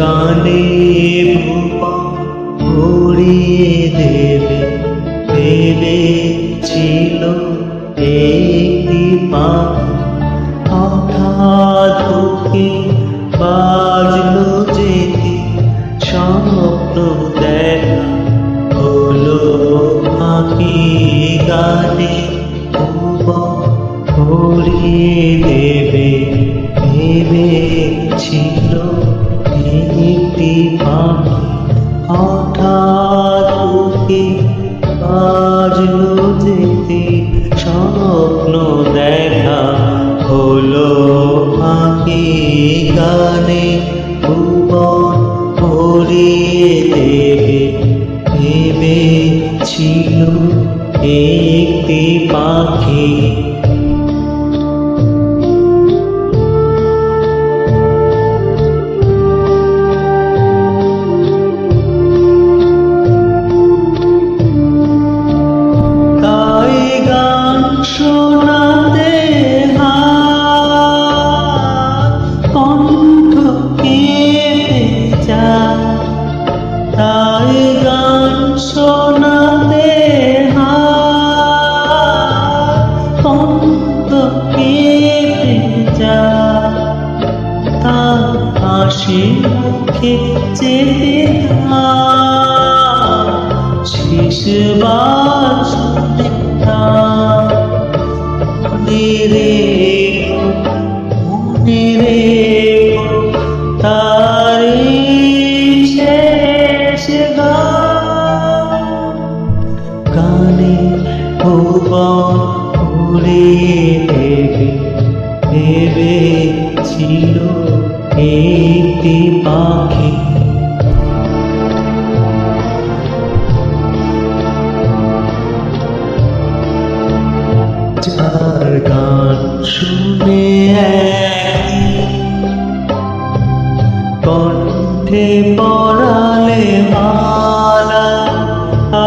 গানে ভরিয়ে দেবে, ভেবেছিল একটি পাখি হঠাৎ ওকে বাজলো যেতে, স্বপ্ন দেখা হলো পাখি গানে। ভরিয়ে দেবে, ভেবেছিল একটি পাখি হঠাৎ ওকে বাজলো যেতে স্বপ্ন দেখা হলো পাখি গানে ভুবন ভরিয়ে দেবে, ভেবেছিল একটি পাখি। হাসি মুখে চেপে শেষবার রে, মনে রে, তারি শেষ গান ভুবন উড়িয়ে দেবে দেবে ছিল। একটি পাখি। যার গান শুনে কণ্ঠে পড়ালে মালা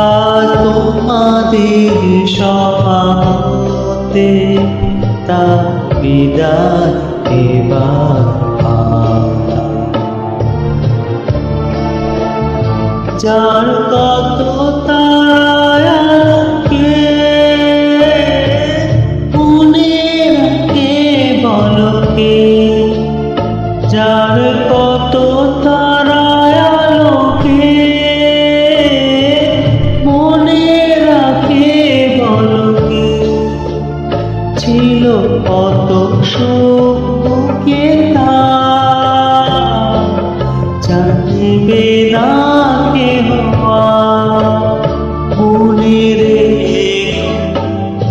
আর তোমাদের সভাতে তা বিদায় এবার যার কত তারাকে মনে রাখে বলকে। যার কত তারায়ালোকে মনে রাখে বলকে। ছিল কত শোকে বেলা কেহ মনে रे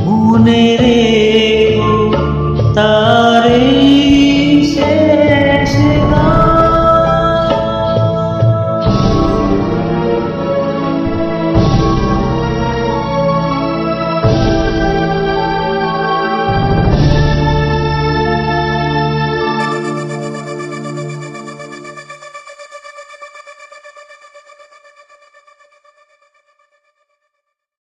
মনে रे তা